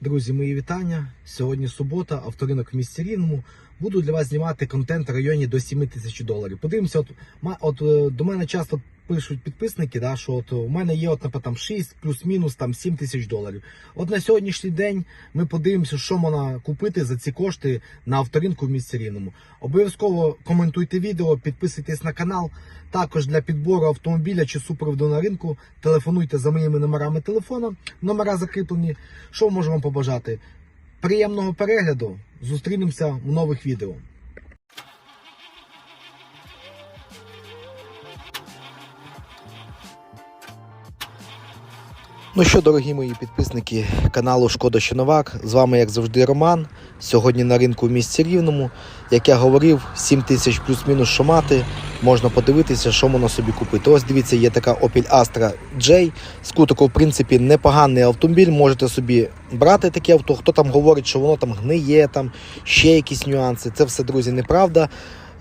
Друзі, мої вітання. Сьогодні субота, авторинок в місті Рівному. Буду для вас знімати контент в районі до 7 тисяч доларів. Подивимося, от, от е, до мене часто пишуть підписники, да, що от у мене є от, наприклад, там 6 плюс-мінус там 7 тисяч доларів. От на сьогоднішній день ми подивимося, що можна купити за ці кошти на авторинку в місті Рівному. Обов'язково коментуйте відео, підписуйтесь на канал. Також для підбору автомобіля чи супроводу на ринку телефонуйте за моїми номерами телефону. Номера закріплені. Що можу вам побажати? Приємного перегляду. Зустрінемося в нових відео. Ну що, дорогі мої підписники каналу Шкода Щоновак, з вами, як завжди, Роман. Сьогодні на ринку в місті Рівному. Як я говорив, 7 тисяч плюс-мінус що мати. Можна подивитися, що можна собі купити. Ось дивіться, є така Opel Astra J. Скутику, в принципі, непоганий автомобіль. Можете собі брати таке авто. Хто там говорить, що воно там гниє, там ще якісь нюанси. Це все, друзі, неправда.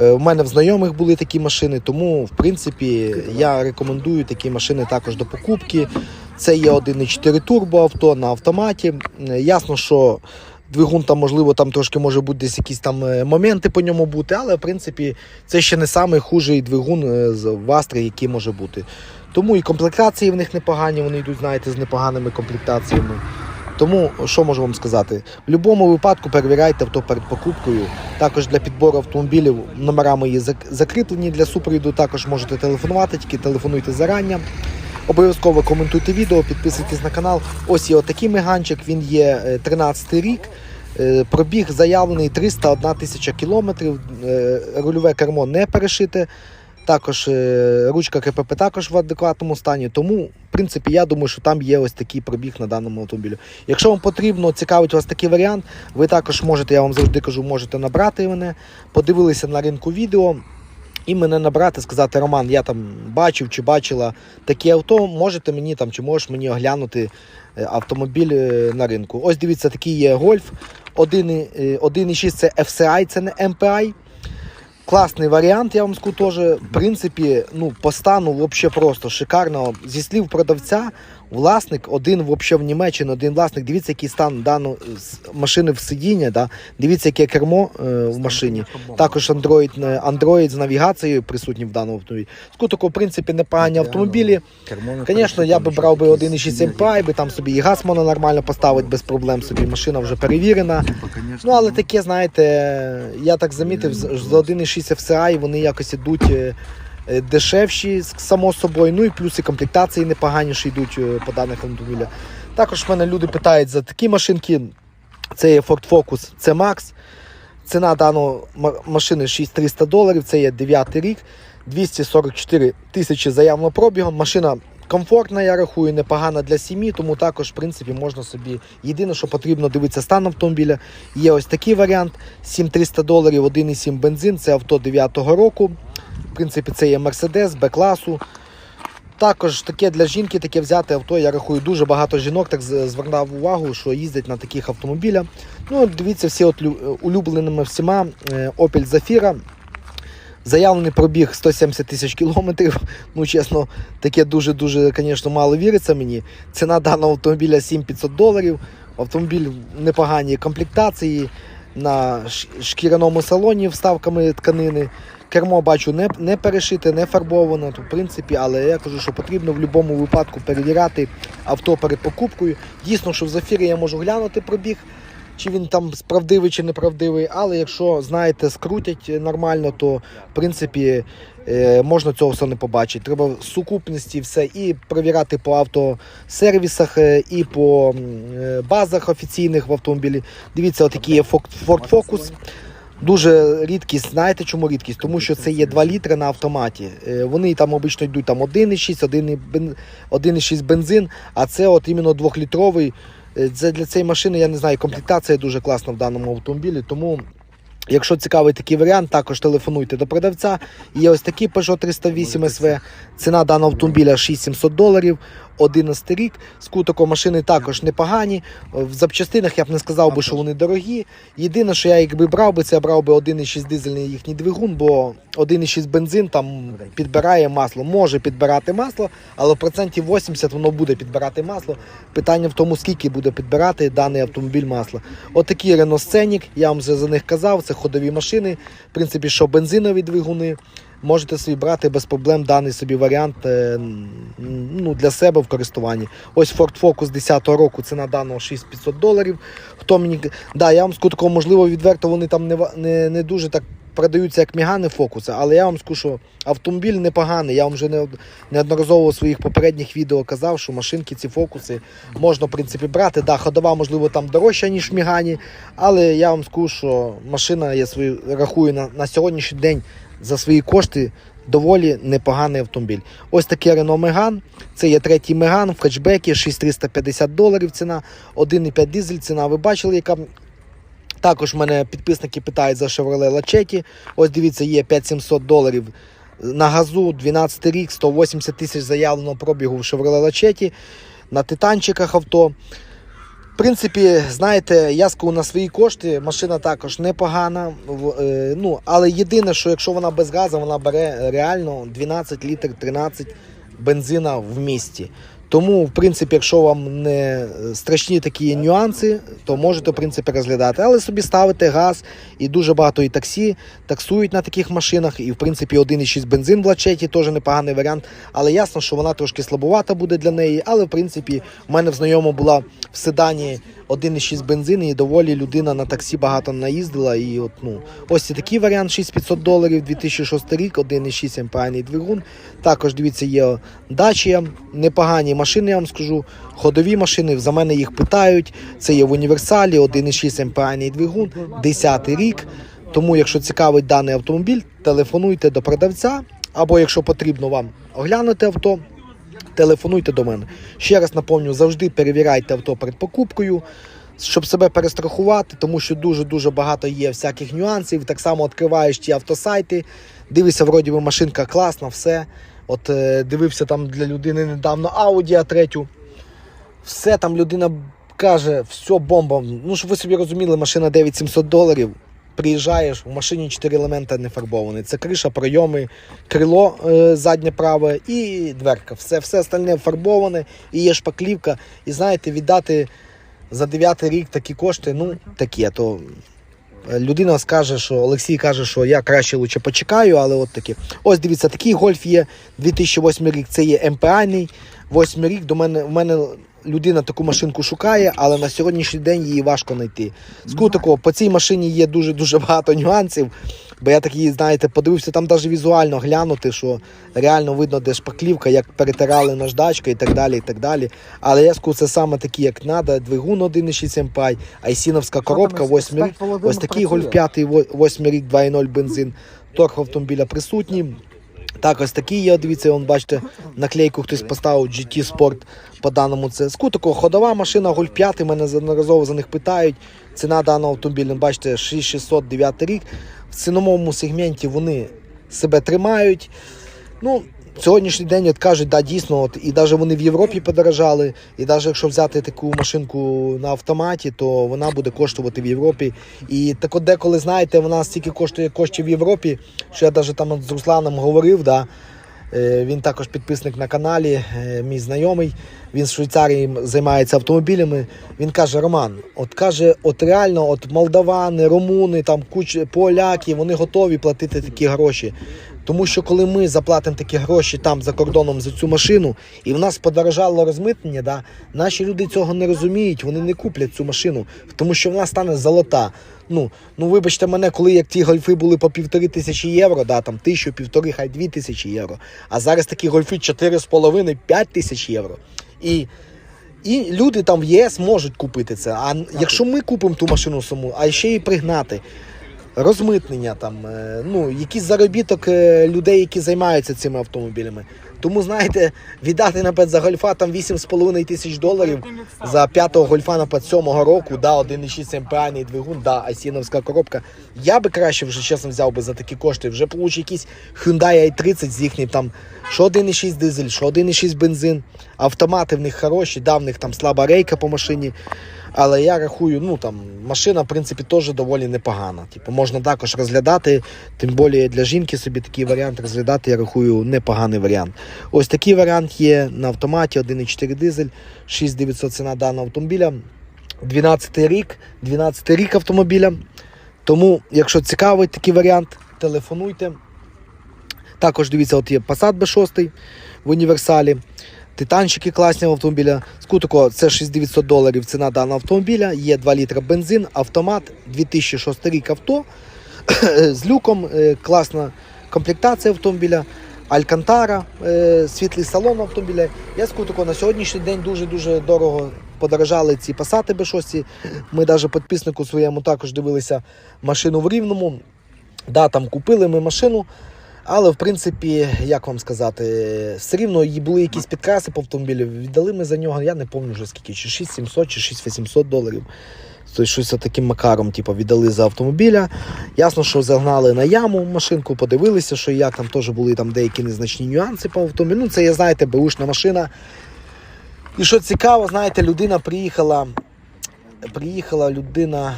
Е, У мене в знайомих були такі машини, тому в принципі я рекомендую такі машини також до покупки. Це є 1,4 турбо авто на автоматі. Е, Ясно, що двигун там, можливо, там трошки може бути десь якісь там е, моменти по ньому бути, але в принципі це ще не найхужий двигун е, з в Астрі, який може бути. Тому і комплектації в них непогані, вони йдуть, знаєте, з непоганими комплектаціями. Тому що можу вам сказати? В будь-якому випадку перевіряйте авто перед покупкою. Також для підбору автомобілів номера мої зак- закріплені для супровіду. Також можете телефонувати, тільки телефонуйте зарані. Обов'язково коментуйте відео, підписуйтесь на канал. Ось є отакий меганчик, він є е, 13 рік. Е, Пробіг заявлений 301 тисяча кілометрів. Е, Рульове кермо не перешите. Також е, ручка КПП також в адекватному стані. Тому, в принципі, я думаю, що там є ось такий пробіг на даному автомобілі. Якщо вам потрібно, цікавить вас такий варіант, ви також можете, я вам завжди кажу, можете набрати мене, подивилися на ринку відео. І мене набрати, сказати, Роман, я там бачив чи бачила таке авто, можете мені там, чи можеш мені оглянути е, автомобіль е, на ринку. Ось дивіться, такий є гольф. 1,6 це FCI, це не MPI. Класний варіант, я вам скажу теж. В принципі, ну, по стану взагалі просто шикарно. Зі слів продавця, власник, один взагалі в Німеччині, один власник. Дивіться, який стан даної с- машини в сидіння. Да? Дивіться, яке кермо е, в машині. Також Android, е, Android з навігацією присутній в даному автомобілі. Скутику, в принципі, непогані автомобілі. Звісно, я би брав би 1,6 MPI, би там собі і газ можна нормально поставити без проблем собі. Машина вже перевірена. Ну, але таке, знаєте, я так замітив, з з 1,6 FCI вони якось ідуть е, е, дешевші, само собою. Ну і плюс і комплектації непоганіші йдуть е, по даних автомобілях. Також в мене люди питають за такі машинки. Це є Ford Focus C-Max. Ціна даної машини 6300 доларів, це є 9 рік, 244 тисячі заявного пробігу. Машина комфортна, я рахую, непогана для сім'ї, тому також, в принципі, можна собі. Єдине, що потрібно дивитися стан автомобіля. Є ось такий варіант: 7300 доларів, 1,7 бензин, це авто 9-го року. В принципі, це є Mercedes Б-класу. Також таке для жінки, таке взяти авто, я рахую, дуже багато жінок так звернув увагу, що їздять на таких автомобілях. Ну, дивіться, всі от улюбленими всіма е, Opel Zafira. Заявлений пробіг 170 тисяч кілометрів. Ну, чесно, таке дуже-дуже, звісно, мало віриться мені. Ціна даного автомобіля 7500 доларів. Автомобіль в непоганій комплектації на шкіряному салоні вставками тканини. Кермо бачу не, не перешите, не фарбовано. То, в принципі, але я кажу, що потрібно в будь-якому випадку перевіряти авто перед покупкою. Дійсно, що в зафірі я можу глянути пробіг, чи він там справдивий чи неправдивий. Але якщо знаєте, скрутять нормально, то в принципі е, можна цього все не побачити. Треба в сукупності все і перевіряти по автосервісах, е, і по е, базах офіційних в автомобілі. Дивіться, отакий є Ford Focus. Дуже рідкість, знаєте чому рідкість? Тому що це є 2 літри на автоматі. Е, Вони там обично йдуть там 1,6, 1,6 бен- 1,6 бензин, а це от іменно 2-літровий. Е, Це для цієї машини, я не знаю, комплектація дуже класна в даному автомобілі. Тому, якщо цікавий такий варіант, також телефонуйте до продавця. Є ось такий Peugeot 308 SV. Ціна даного автомобіля 6700 доларів. 11 рік. Скутоко машини також непогані. В запчастинах я б не сказав би, що вони дорогі. Єдине, що я якби брав би, це я брав би 1,6 дизельний їхній двигун, бо 1,6 бензин там підбирає масло. Може підбирати масло, але в процентів 80 воно буде підбирати масло. Питання в тому, скільки буде підбирати даний автомобіль масла. Отакі Renault Scenic, я вам вже за них казав, це ходові машини. В принципі, що бензинові двигуни. Можете собі брати без проблем даний собі варіант е, ну, для себе в користуванні. Ось Ford Focus 10-го року, ціна даного 6500 доларів. Хто мені да, я вам скажу такого, можливо, відверто вони там не, не, не дуже так продаються, як мігани фокуси, але я вам скажу, що автомобіль непоганий. Я вам вже не, неодноразово у своїх попередніх відео казав, що машинки, ці фокуси можна в принципі брати. Да, ходова, можливо, там дорожча, ніж в мігані, але я вам скажу, що машина, я свою рахую на, на сьогоднішній день за свої кошти доволі непоганий автомобіль. Ось такий Renault Megane. Це є третій Megane в хетчбекі, 6350 доларів ціна, 1,5 дизель ціна. Ви бачили, яка також мене підписники питають за Chevrolet Lachetti. Ось дивіться, є 5700 доларів на газу, 12 рік, 180 тисяч заявленого пробігу в Chevrolet Lachetti, на титанчиках авто. Принципі, знаєте, я скажу на свої кошти, машина також непогана. е, Ну, але єдине, що якщо вона без газу, вона бере реально 12 літр 13 бензина в місті. Тому, в принципі, якщо вам не страшні такі нюанси, то можете в принципі розглядати. Але собі ставите газ і дуже багато і таксі таксують на таких машинах. І в принципі 1,6 бензин в лачеті теж непоганий варіант. Але ясно, що вона трошки слабувата буде для неї. Але в принципі, в мене в знайома була в седані 1,6 бензин, і доволі людина на таксі багато наїздила. І от, ну, ось такий варіант 6500 доларів, 2006 рік, 1,6 МПАний двигун. Також дивіться, є Dacia, непогані машини, я вам скажу. Ходові машини, за мене їх питають. Це є в універсалі, 1,6 МПАний двигун, 10 рік. Тому, якщо цікавить даний автомобіль, телефонуйте до продавця, або якщо потрібно вам оглянути авто, телефонуйте до мене. Ще раз напомню, завжди перевіряйте авто перед покупкою, щоб себе перестрахувати, тому що дуже-дуже багато є всяких нюансів. Так само відкриваєш ті автосайти, дивишся, вроді би машинка класна, все. От е, дивився там для людини недавно Audi A3. Все там людина каже, все бомба. Ну, щоб ви собі розуміли, машина 9700 доларів. Приїжджаєш, у машині 4 елемента не фарбовані. Це криша, пройоми, крило е, заднє праве і дверка. Все, все остальне фарбоване, і є шпаклівка. І знаєте, віддати за 9 рік такі кошти, ну таке, то людина скаже, що Олексій каже, що я краще лучше почекаю, але от таке. Ось дивіться, такий гольф є 2008 рік. Це є МПАний. 8 рік до мене в мене людина таку машинку шукає, але на сьогоднішній день її важко знайти. Скажу такого, по цій машині є дуже дуже багато нюансів. Бо я такий, знаєте, подивився там навіть візуально глянути, що реально видно, де шпаклівка, як перетирали наждачка і так далі. і так далі. Але я скажу, це саме такі, як треба, двигун 1,6 MPI, айсіновська коробка, 8 рік. Ось такий гольф 5, 8 рік, 2,0 бензин. Торг автомобіля присутній. Так, ось такий є, дивіться, вон, бачите, наклейку хтось поставив GT Sport по даному це. Скутико, ходова машина, Golf 5, мене неодноразово за них питають. Ціна даного автомобіля, бачите, 6609 рік. В ціновому сегменті вони себе тримають. Ну, сьогоднішній день от кажуть, да, дійсно, от, і навіть вони в Європі подорожали, і навіть якщо взяти таку машинку на автоматі, то вона буде коштувати в Європі. І так от деколи, знаєте, вона стільки коштує коштів в Європі, що я навіть там з Русланом говорив, да, е, він також підписник на каналі, е, мій знайомий. Він з Швейцарії займається автомобілями. Він каже: Роман, от каже, от реально, от молдавани, румуни, там куч поляки, вони готові платити такі гроші. Тому що коли ми заплатимо такі гроші там за кордоном за цю машину, і в нас подорожало розмитнення, да, наші люди цього не розуміють, вони не куплять цю машину, тому що вона стане золота. Ну, ну вибачте мене, коли як ті гольфи були по півтори тисячі євро, да, там тисячу, півтори, хай дві тисячі євро. А зараз такі гольфи 4,5, 5 тисяч євро. І і люди там в ЄС можуть купити це. А якщо ми купимо ту машину саму, а ще її пригнати, розмитнення, там, е, ну, якийсь заробіток е, людей, які займаються цими автомобілями. Тому, знаєте, віддати напад за гольфа там 8,5 тисяч доларів за п'ятого гольфа напад сьомого року, да, 1,6 МПАний двигун, да, асіновська коробка. Я би краще вже чесно взяв би за такі кошти. Вже получу якийсь Hyundai i30 з їхнім там, що 1,6 дизель, що 1,6 бензин. Автомати в них хороші, да, в них там слаба рейка по машині. Але я рахую, ну там машина, в принципі, теж доволі непогана. Типу, можна також розглядати, тим більше для жінки собі такий варіант розглядати, я рахую, непоганий варіант. Ось такий варіант є на автоматі, 1,4 дизель, 6900 ціна даного автомобіля. 12 рік, 12 рік автомобіля. Тому, якщо цікавий такий варіант, телефонуйте. Також дивіться, от є Passat B6 в універсалі. Титанчики класні автомобіля. Скутико це 6900 доларів ціна даного автомобіля. Є 2 літра бензин, автомат, 2006 рік авто з люком, е, класна комплектація автомобіля. Алькантара, е, світлий салон автомобіля. Я скутико на сьогоднішній день дуже-дуже дорого подорожали ці пасати B6. Ми навіть підписнику своєму також дивилися машину в Рівному. Да, там купили ми машину. Але в принципі, як вам сказати, все рівно були якісь підкраси по автомобілю. Віддали ми за нього, я не пам'ятаю вже скільки, чи 6700, чи 6800 доларів. Тобто щось таким макаром типу, віддали за автомобіля. Ясно, що загнали на яму машинку, подивилися, що як там теж були там деякі незначні нюанси по автомобілю. Ну, це є, знаєте, беушна машина. І що цікаво, знаєте, людина приїхала. Приїхала людина,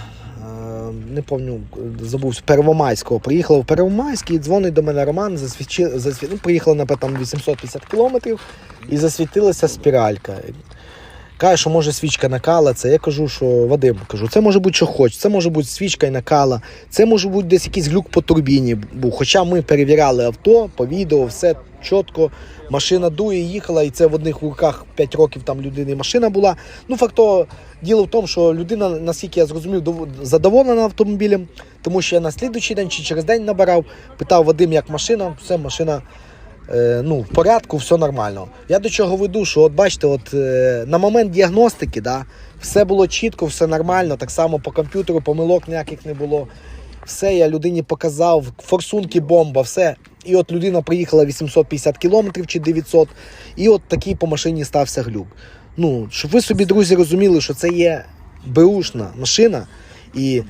не пам'ятаю, забув, Первомайського. Приїхала в Первомайський дзвонить до мене Роман, засвічи, засві... ну, приїхала напевно, там 850 кілометрів і засвітилася спіралька. Каже, що може свічка накала. Це я кажу, що Вадим, кажу, це може бути що хоч, це може бути свічка і накала, це може бути десь якийсь глюк по турбіні. був. Хоча ми перевіряли авто по відео, все чітко. Машина дує, їхала, і це в одних руках 5 років там людини машина була. Ну, факт того, діло в тому, що людина, наскільки я зрозумів, дов- задоволена автомобілем, тому що я на слідуючий день чи через день набирав, питав Вадим, як машина, все, машина ну, в порядку, все нормально. Я до чого веду, що от бачите, от е, на момент діагностики, да, все було чітко, все нормально. Так само по комп'ютеру помилок ніяких не було. Все я людині показав, форсунки бомба, все. І от людина приїхала 850 кілометрів чи 900, і от такий по машині стався глюк. Ну, щоб ви собі, друзі, розуміли, що це є беушна машина, і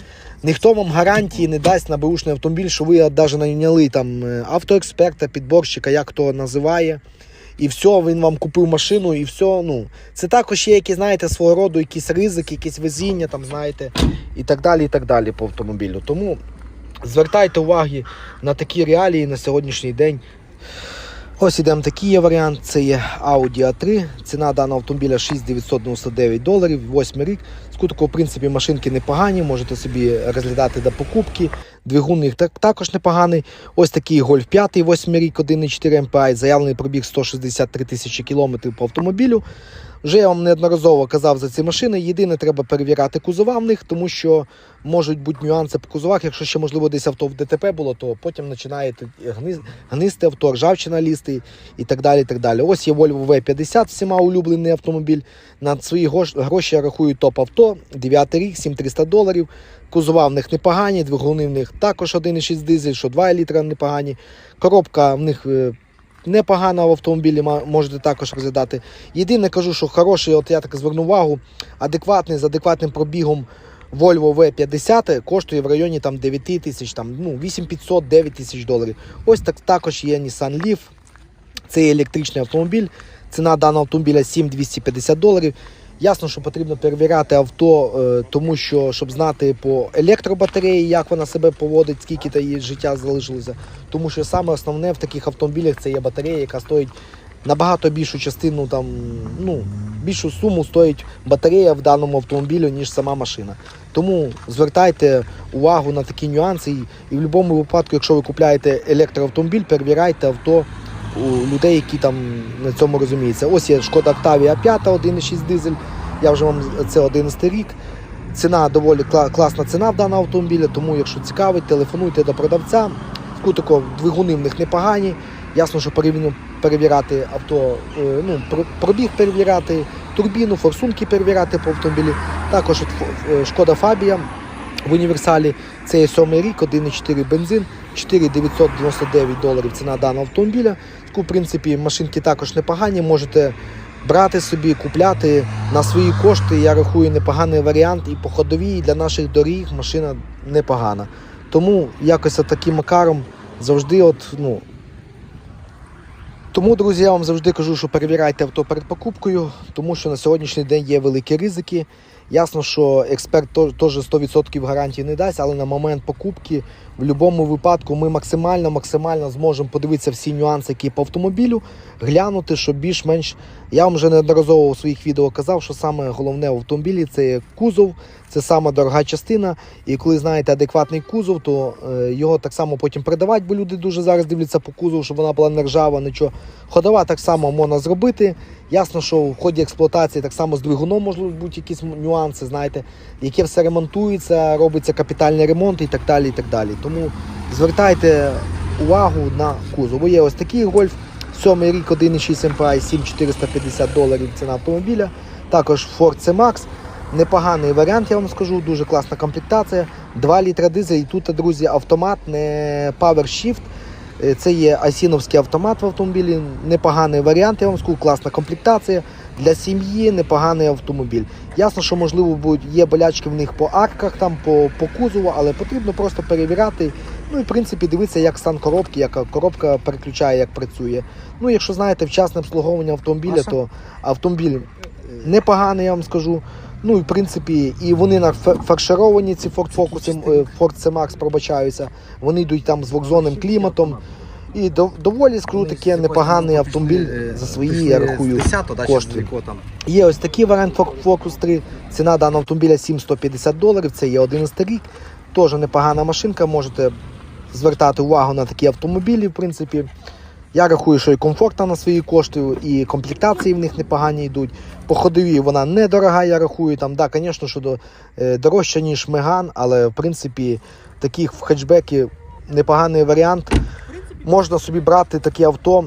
ніхто вам гарантії не дасть на беушний автомобіль, що ви навіть найняли там е, автоексперта, підборщика, як хто називає. І все, він вам купив машину, і все. Ну, це також є якісь, знаєте, свого роду якісь ризики, якісь везіння, там, знаєте, і так далі, і так далі по автомобілю. Тому звертайте уваги на такі реалії на сьогоднішній день. Ось ідемо такий є варіант. Це є Audi A3. Ціна даного автомобіля 6999 доларів, 8 рік. Скутку, в принципі, машинки непогані, можете собі розглядати до покупки. Двигун їх так, також непоганий. Ось такий Golf 5, 8 рік, 1,4 MPI, заявлений пробіг 163 тисячі кілометрів по автомобілю. Вже я вам неодноразово казав за ці машини. Єдине, треба перевіряти кузова в них, тому що можуть бути нюанси по кузовах. Якщо ще, можливо, десь авто в ДТП було, то потім починає гни- гнисти авто, ржавчина лізти і так далі. так далі. Ось є Volvo V50, всіма улюблений автомобіль. На свої гроші я рахую топ-авто, 9 рік, 7300 доларів. Кузова в них непогані, двигуни в них також 1,6 дизель, що 2 літра непогані. Коробка в них непогана в автомобілі, можете також розглядати. Єдине кажу, що хороший, от я так зверну увагу, адекватний з адекватним пробігом Volvo V50 коштує в районі там 9 тисяч, там, ну, 8500 9 тисяч доларів. Ось так також є Nissan Leaf. Це електричний автомобіль. Ціна даного автомобіля 7250 доларів. Ясно, що потрібно перевіряти авто, е, тому що щоб знати по електробатареї, як вона себе поводить, скільки та її життя залишилося. Тому що саме основне в таких автомобілях це є батарея, яка стоїть набагато більшу частину, там, ну, більшу суму стоїть батарея в даному автомобілі, ніж сама машина. Тому звертайте увагу на такі нюанси. І, в будь-якому випадку, якщо ви купляєте електроавтомобіль, перевіряйте авто у людей, які там на цьому розуміються. Ось є шкода Octavia 5, 1,6 дизель. Я вже вам це 11 рік. Ціна доволі кла- класна ціна в даного автомобіля, тому якщо цікавить, телефонуйте до продавця. Скутико двигуни в них непогані. Ясно, що перевіряти авто, е, ну, про- пробіг перевіряти, турбіну, форсунки перевіряти по автомобілі. Також е, шкода Фабія в універсалі. Це є сьомий рік, 1,4 бензин, 4999 доларів ціна даного автомобіля. В принципі, машинки також непогані. Можете брати собі, купляти на свої кошти. Я рахую непоганий варіант. І по ходовій, і для наших доріг машина непогана. Тому якось таким макаром завжди от, ну, тому, друзі, я вам завжди кажу, що перевіряйте авто перед покупкою, тому що на сьогоднішній день є великі ризики. Ясно, що експерт теж 100% гарантії не дасть, але на момент покупки в будь-якому випадку ми максимально максимально зможемо подивитися всі нюанси, які по автомобілю, глянути, щоб більш-менш. Я вам вже неодноразово у своїх відео казав, що саме головне в автомобілі це кузов, це сама дорога частина. І коли знаєте адекватний кузов, то е, його так само потім продавати, бо люди дуже зараз дивляться по кузову, щоб вона була не ржава, нічого. Ходова так само можна зробити. Ясно, що в ході експлуатації так само з двигуном можуть бути якісь нюанси, знаєте, яке все ремонтується, робиться капітальний ремонт і так далі. і так далі. Тому звертайте увагу на кузов. Бо є ось такий гольф, сьомий рік 1,6 MPI, 7450 доларів ціна автомобіля. Також Ford C-Max. Непоганий варіант, я вам скажу, дуже класна комплектація. 2 літра дизель. І тут, друзі, автомат, не Power Shift. Е, Це є асіновський автомат в автомобілі. Непоганий варіант, я вам скажу, класна комплектація. Для сім'ї непоганий автомобіль. Ясно, що можливо будуть є болячки в них по арках, там по, по кузову, але потрібно просто перевіряти. Ну і в принципі дивитися, як стан коробки, яка коробка переключає, як працює. Ну, якщо знаєте, вчасне обслуговування автомобіля, Маша? то автомобіль непоганий, я вам скажу. Ну і в принципі, і вони на фаршировані, ці Ford Focus, е, Ford C-Max пробачаються. Вони йдуть там з двохзонним кліматом. І доволі скажу таке непоганий автомобіль за свої, я рахую. 10 да, чи кошти. Є ось такий варіант Ford Focus 3. Ціна даного автомобіля 7150 доларів. Це є 11 рік. Теж непогана машинка. Можете звертати увагу на такі автомобілі, в принципі. Я рахую, що і комфортна на свої кошти, і комплектації в них непогані йдуть. По ходовій вона недорога, я рахую. Там, да, звісно, що е, дорожча, ніж Меган, але в принципі таких в хетчбекі непоганий варіант. Можна собі брати такі авто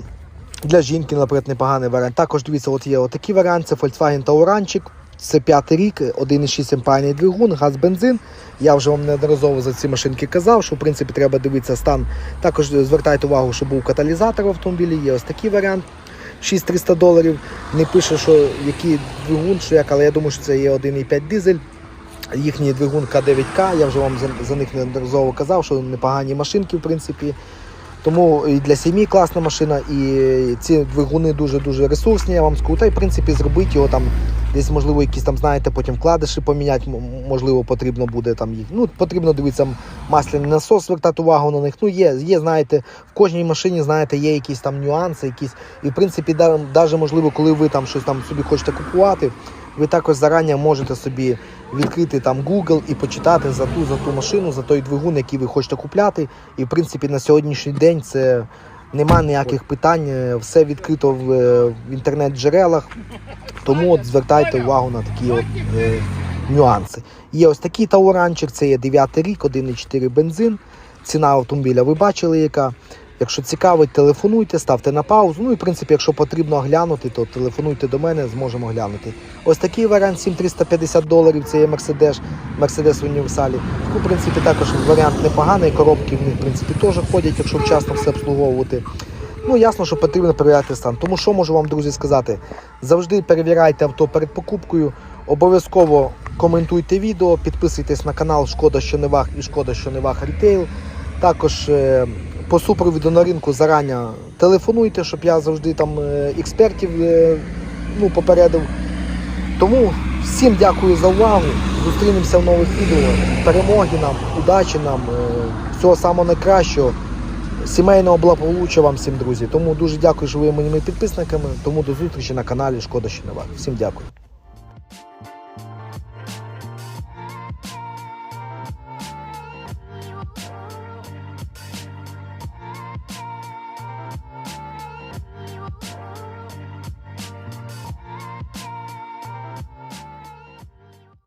для жінки, наприклад, непоганий варіант. Також дивіться, от є отакий варіант, це Volkswagen Tauranчик. Це п'ятий рік, 1,6 емпайний двигун, газ, бензин. Я вже вам неодноразово за ці машинки казав, що в принципі треба дивитися стан. Також звертайте увагу, що був каталізатор в автомобілі. Є ось такий варіант. 6300 доларів. Не пише, що який двигун, що як, але я думаю, що це є 1,5 дизель. Їхній двигун К9К. Я вже вам за них неодноразово казав, що непогані машинки, в принципі. Тому і для сім'ї класна машина, і ці двигуни дуже-дуже ресурсні, я вам скажу. Та й в принципі зробити його там, десь, можливо, якісь там, знаєте, потім вкладиші поміняти, можливо, потрібно буде там їх. Ну, потрібно дивитися масляний насос, звертати увагу на них. Ну, є, є, знаєте, в кожній машині, знаєте, є якісь там нюанси, якісь. І в принципі, навіть можливо, коли ви там щось там собі хочете купувати, ви також зарані можете собі відкрити там Google і почитати за ту, за ту машину, за той двигун, який ви хочете купляти. І в принципі на сьогоднішній день це нема ніяких питань, е, все відкрито в, е, в інтернет-джерелах. Тому от звертайте увагу на такі от, е, нюанси. Є ось такий тауранчик, це є 9 рік, 1,4 бензин. Ціна автомобіля ви бачили, яка. Якщо цікавить, телефонуйте, ставте на паузу. Ну і в принципі, якщо потрібно оглянути, то телефонуйте до мене, зможемо оглянути. Ось такий варіант 7350 доларів. Це є Mercedes, Mercedes універсалі. Ну, в принципі, також варіант непоганий. Коробки в них в принципі теж ходять, якщо вчасно все обслуговувати. Ну, ясно, що потрібно перевіряти стан. Тому що можу вам, друзі, сказати? Завжди перевіряйте авто перед покупкою. Обов'язково коментуйте відео, підписуйтесь на канал Шкода, що не ваг і Шкода, що не ваг Рітейл. Також е, по супровіду на ринку зарані телефонуйте, щоб я завжди там е, експертів е, ну, попередив. Тому всім дякую за увагу. Зустрінемося в нових відео. Перемоги нам, удачі нам, е, всього самого найкращого. Сімейного благополуччя вам всім, друзі. Тому дуже дякую, що ви моїми підписниками. Тому до зустрічі на каналі Шкода що не варто. Всім дякую.